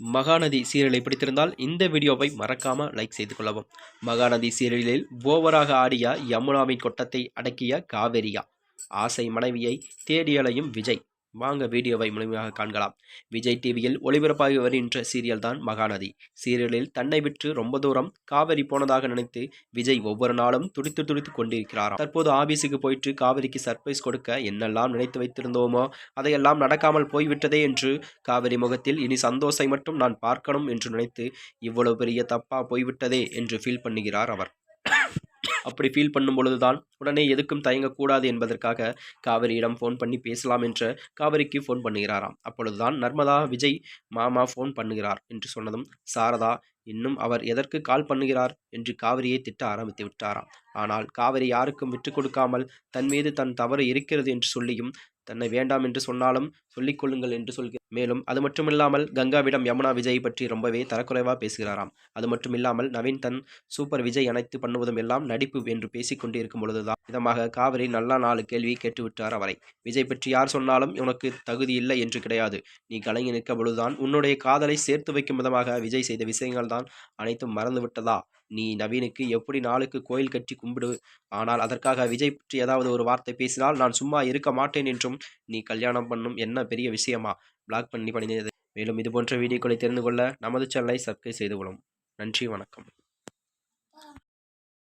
மகாநதி சீரியலை பிடித்திருந்தால் இந்த வீடியோவை மறக்காம லைக் செய்து கொள்ளவும். மகாநதி சீரியலில் ஓவராக ஆடிய யமுனாவின் கொட்டத்தை அடக்கிய காவேரியா. ஆசை மனைவியை தேடியலையும் விஜய். வாங்க வீடியோவை முழுமையாக காண்கலாம். விஜய் டிவியில் ஒளிபரப்பாகி வருகின்ற சீரியல் தான் மகாநதி. சீரியலில் தன்னை விற்று ரொம்ப தூரம் காவேரி போனதாக நினைத்து விஜய் ஒவ்வொரு நாளும் துடித்து துடித்து கொண்டிருக்கிறாராம். தற்போது ஆபீஸுக்கு போயிட்டு காவேரிக்கு சர்ப்ரைஸ் கொடுக்க என்னெல்லாம் நினைத்து வைத்திருந்தோமோ அதையெல்லாம் நடக்காமல் போய்விட்டதே என்று காவிரி முகத்தில் இனி சந்தோஷை மட்டும் நான் பார்க்கணும் என்று நினைத்து இவ்வளவு பெரிய தப்பா போய்விட்டதே என்று ஃபீல் பண்ணுகிறார் அவர். அப்படி ஃபீல் பண்ணும் பொழுதுதான் உடனே எதுக்கும் தயங்கக்கூடாது என்பதற்காக காவிரியிடம் ஃபோன் பண்ணி பேசலாம் என்று காவிரிக்கு ஃபோன் பண்ணுகிறாராம். அப்பொழுதுதான் நர்மதா விஜய் மாமா ஃபோன் பண்ணுகிறார் என்று சொன்னதும் சாரதா இன்னும் அவர் எதற்கு கால் பண்ணுகிறார் என்று காவிரியை திட்ட ஆரம்பித்து விட்டாராம். ஆனால் காவிரி யாருக்கும் விட்டு கொடுக்காமல் தன் மீது தன் தவறு இருக்கிறது என்று சொல்லியும் தன்னை வேண்டாம் என்று சொன்னாலும் சொல்லிக் கொள்ளுங்கள் என்று சொல்கிறார். மேலும் அது மட்டுமில்லாமல் கங்காவிடம் யமுனா விஜய் பற்றி ரொம்பவே தரக்குறைவாக பேசுகிறாராம். அது மட்டுமில்லாமல் நவீன் தன் சூப்பர் விஜய் அனைத்து பண்ணுவதும் எல்லாம் நடிப்பு என்று பேசிக்கொண்டு இருக்கும் பொழுதுதான் விதமாக காவிரி நல்லா நாலு கேள்வி கேட்டுவிட்டார் அவரை. விஜய் பற்றி யார் சொன்னாலும் உனக்கு தகுதி இல்லை என்று கிடையாது. நீ கலங்கி நிற்க பொழுதுதான் உன்னுடைய காதலை சேர்த்து வைக்கும் விதமாக விஜய் செய்த விஷயங்கள் தான் அனைத்தும் மறந்துவிட்டதா நீ நவீனுக்கு எப்படி நாளுக்கு கோயில் கட்டி கும்பிடு? ஆனால் அதற்காக விஜய் பற்றி ஏதாவது ஒரு வார்த்தை பேசினால் நான் சும்மா இருக்க மாட்டேன் என்றும் நீ கல்யாணம் பண்ணும் என்ன பெரிய விஷயமா? பிளாக் பண்ணி பண்ணியது மேலும் இது போன்ற வீடியோக்களை தெரிந்து கொள்ள நமது சேனலை சப்ஸ்கிரைப் செய்து கொள்ளும் நன்றி வணக்கம்.